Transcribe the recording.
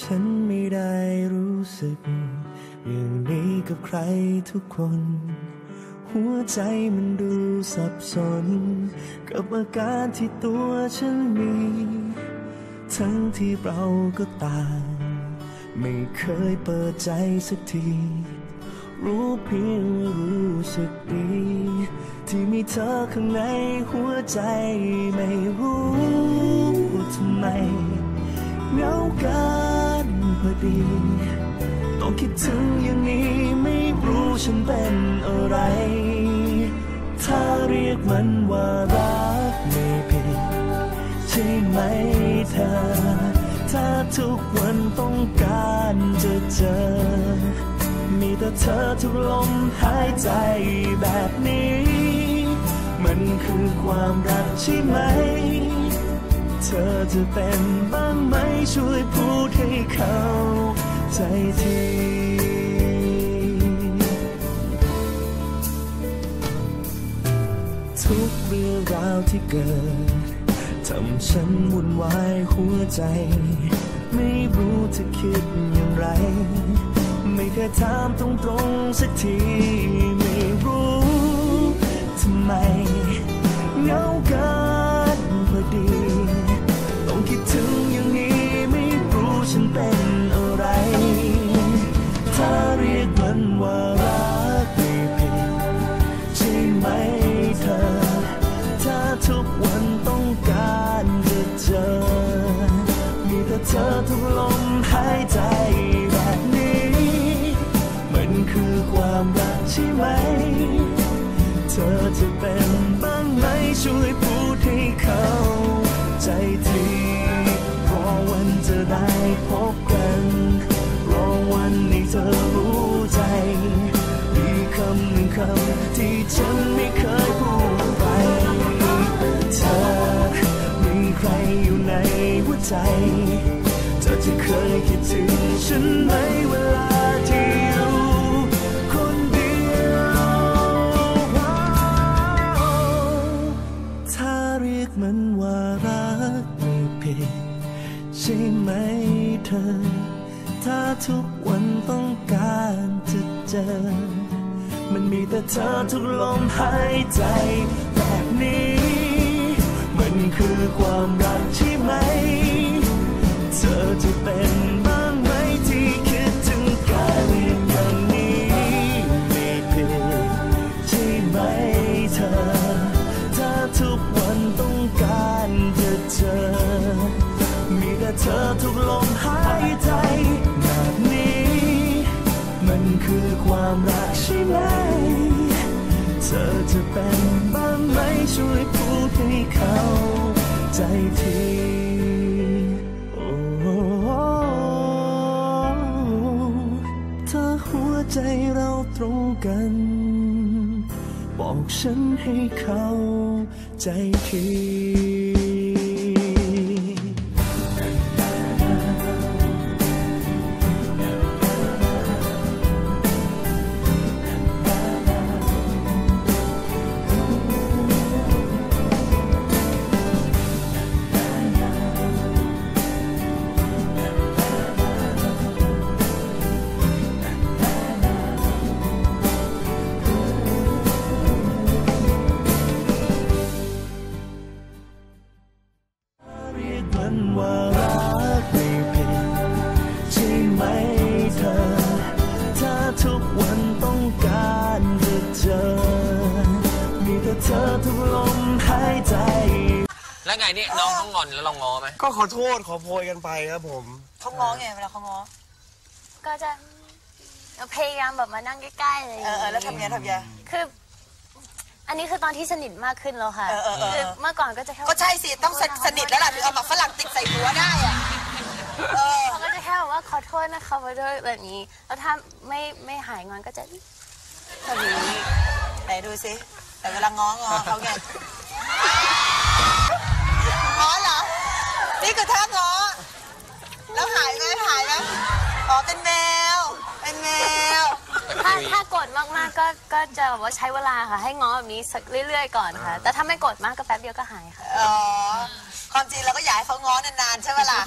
ฉันไม่ได้รู้สึก อย่างนี้กับใครทุกคน หัวใจมันดูสับสน กับอาการที่ตัวฉันมี ทั้งที่เราก็ต่าง ไม่เคยเปิดใจสักที รู้เพียงรู้สึกดี ที่มีเธอข้างในหัวใจไม่รู้ พอดีต้องคิดถึงอย่างนี้ไม่รู้ฉันเป็นอะไร ถ้าเรียกมันว่ารักไม่ผิดใช่ไหมเธอ ถ้าทุกวันต้องการจะเจอ มีแต่เธอทุกลมหายใจแบบนี้ มันคือความรักใช่ไหม จะเป็นบ้างไหมช่วยพูดให้เขาใจทีทุกเรื่องราวที่เกิดทำฉันวุ่นวายหัวใจ ไม่รู้จะคิดอย่างไร ไม่เคยถามตรงๆสักที ไม่รู้ทำไม ใช่ไหม เธอจะเป็นบ้างไหมช่วยพูดให้เขาใจทีรอวันจะได้พบกันรอวันนี้เธอรู้ใจ มีคำหนึ่งคำที่ฉันไม่เคยพูดไป เธอมีใครอยู่ในหัวใจ เธอจะเคยคิดถึงฉันไหม ใช่ไหมเธอ ถ้าทุกวันต้องการจะเจอ มันมีแต่เธอทุกลมหายใจแบบนี้ มันคือความรักใช่ไหม มันคือความรักใช่ไหม เธอจะเป็นบ้างไหมช่วยพูดให้เขาใจทีโอ้ถ้าหัวใจเราตรงกัน บอกฉันให้เขาใจที แล้วไงนี่น้องเขางอนแล้วเรางอไหมก็ขอโทษขอโพยกันไปครับผม เขาง้อไงเวลาเขาง้อก็จะพยายามแบบมานั่งใกล้ๆอะไรอย่างเออเงี้เออยแล้วทำไงทำไงคือ อันนี้คือตอนที่สนิทมากขึ้นแล้วค่ะ เออเออเออ คือเมื่อก่อนก็จะแค่ก็ใช่สิต้องสสนิทแล้วล่ะถึงเอาหมักฝรั่งติดใส่หัวได้อะเออ เขาก็จะแค่แบบว่าขอโทษนะคะขอโทษแบบนี้ แล้วถ้าไม่ไม่หายงอนก็จะทำอย่างนี้ ไหนดูสิแต่เวลาง้องอเขาไง เป็นแมว เป็นแมว ถ้าถ้าโกรธมากๆก็ก็จะแบบว่าใช้เวลาค่ะ ให้ง้อแบบนี้สักเรื่อยๆก่อนค่ะ แต่ถ้าไม่โกรธมากก็แป๊บเดียวก็หายค่ะ อ๋อ ความจริงเราก็อยากให้เขาง้อนานๆใช่ไหมล่ะ